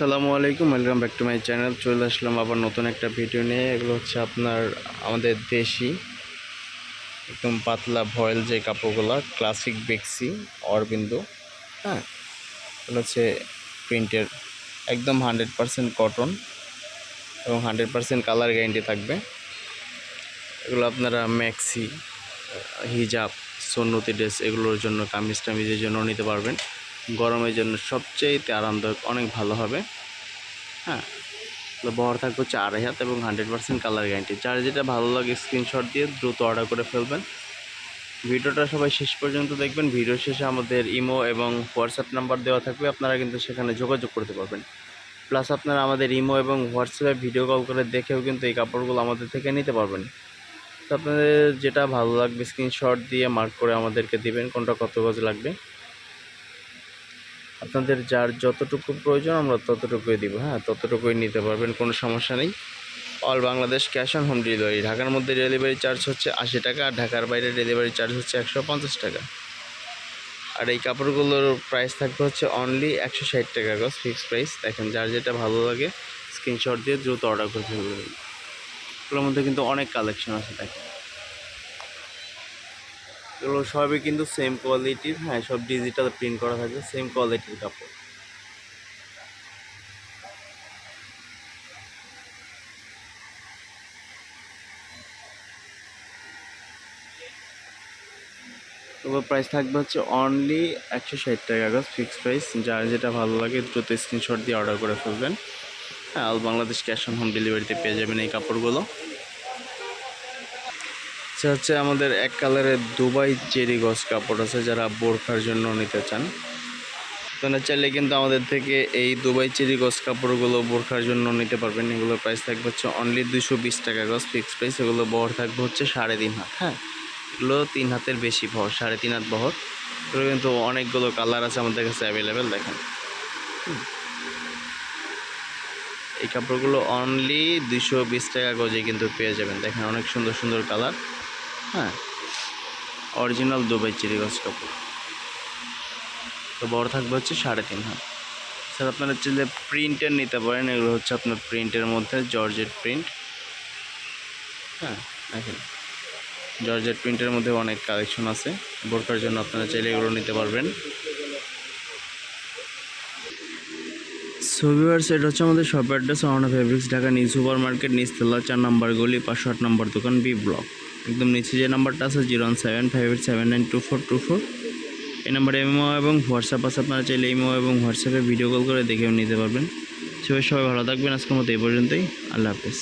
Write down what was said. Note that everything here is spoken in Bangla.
আসসালামু আলাইকুম welcome back to my channel চলে আসলাম আবার নতুন একটা ভিডিও নিয়ে। এগুলো হচ্ছে আপনার আমাদের দেশি, একদম পাতলা ভয়েল যে কাপড়গুলো ক্লাসিক বেক্সি অরবিন্দু হ্যাঁ? এগুলো হচ্ছে প্রিন্টের একদম হান্ড্রেড পারসেন্ট কটন এবং হান্ড্রেড পারসেন্ট কালার গ্যারেন্টি থাকবে। এগুলো আপনারা ম্যাক্সি হিজাব সন্নতি ড্রেস এগুলোর জন্য কামিজ টামিজের জন্য নিতে পারবেন। গরমের জন্য সবচেয়েতে আরামদায়ক, অনেক ভালো হবে। হ্যাঁ? বহর থাকবে হচ্ছে আড়াই হাত এবং হান্ড্রেড পার্সেন্ট কালার গ্যারান্টি। যার যেটা ভালো লাগে স্ক্রিনশট দিয়ে দ্রুত অর্ডার করে ফেলবেন। ভিডিওটা সবাই শেষ পর্যন্ত দেখবেন। ভিডিও শেষে আমাদের ইমো এবং হোয়াটসঅ্যাপ নাম্বার দেওয়া থাকবে। আপনারা কিন্তু সেখানে যোগাযোগ করতে পারবেন। প্লাস আপনারা আমাদের ইমো এবং হোয়াটসঅ্যাপে ভিডিও কল করে দেখেও কিন্তু এই কাপড়গুলো আমাদের থেকে নিতে পারবেন। তো আপনাদের যেটা ভালো লাগবে স্ক্রিনশট দিয়ে মার্ক করে আমাদেরকে দিবেন, কোনটা কত গজ লাগবে। আপনাদের যার যতটুকু প্রয়োজন, আমরা ততটুকুই দিব হ্যাঁ? ততটুকুই নিতে পারবেন, কোনো সমস্যা নেই। All Bangladesh cash on home delivery ঢাকার মধ্যে ডেলিভারি চার্জ হচ্ছে আশি টাকা, আর ঢাকার বাইরে ডেলিভারি চার্জ হচ্ছে একশো পঞ্চাশ টাকা। আর এই কাপড়গুলোর প্রাইস থাকবে হচ্ছে অনলি একশো ষাট টাকা গজ ফিক্সড প্রাইস দেখেন, যার যেটা ভালো লাগে স্ক্রিনশট দিয়ে দ্রুত অর্ডার করে ফেলবেন। এগুলোর মধ্যে কিন্তু অনেক কালেকশন আছে, দেখেন। এগুলো সবই কিন্তু সেম কোয়ালিটির হ্যাঁ সব ডিজিটাল প্রিন্ট করা থাকবে সেম কোয়ালিটির কাপড়। এগুলোর প্রাইস থাকবে হচ্ছে অনলি একশো ষাট টাকা গাছ ফিক্সড প্রাইস যার যেটা ভালো লাগে, দ্রুত স্ক্রিনশট দিয়ে অর্ডার করে ফেলবেন। হ্যাঁ বাংলাদেশ ক্যাশ অন হোম ডেলিভারিতে পেয়ে যাবেন এই কাপড়গুলো। আচ্ছা হচ্ছে আমাদের এক কালারের দুবাই চেরি গস কাপড় আছে, যারা বোরখার জন্য নিতে চান। আপনারা চাইলে কিন্তু আমাদের থেকে এই দুবাই চেরি গস কাপড়গুলো বোরখার জন্য নিতে পারবেন। এগুলোর প্রাইস থাকবে হচ্ছে অনলি দুশো বিশ টাকা গস ফিক্সড প্রাইস এগুলো বহর থাকবে হচ্ছে সাড়ে তিন হাত হ্যাঁ? এগুলো তিন হাতের বেশি বহর, সাড়ে তিন হাত বহর। এগুলো কিন্তু অনেকগুলো কালার আছে আমাদের কাছে অ্যাভেলেবেল দেখেন। এই কাপড়গুলো অনলি দুশো বিশ টাকা গজে কিন্তু পেয়ে যাবেন। দেখেন অনেক সুন্দর সুন্দর কালার। হ্যাঁ। অরিজিনাল দুবাই চিরিগজ কাপড় তো বড় থাকবে হচ্ছে সাড়ে তিন হাত স্যার আপনারা চাইলে প্রিন্টের নিতে পারেন এগুলো হচ্ছে আপনার প্রিন্টের মধ্যে জর্জেট প্রিন্ট হ্যাঁ দেখেন। জর্জেট প্রিন্টের মধ্যে অনেক কালেকশন আছে। বোরকার জন্য আপনারা চাইলে এগুলো নিতে পারবেন। সবিওয়ার্স এটা হচ্ছে আমাদের shop address Orna fabrics Dhaka new super market নিচতলা চার নম্বর গলি পাঁচশো আট নম্বর দোকান বি ব্লক একদম নিচে যে নাম্বারটা আছে, zero one seven five eight seven nine two four two four. এই নাম্বারে এমও এবং হোয়াটসঅ্যাপ আছে, আপনারা চাইলে এমও এবং হোয়াটসঅ্যাপে ভিডিও কল করে দেখেও নিতে পারবেন। সবাই সবাই ভালো থাকবেন, আজকের মতো এই পর্যন্তই। আল্লাহ হাফেজ।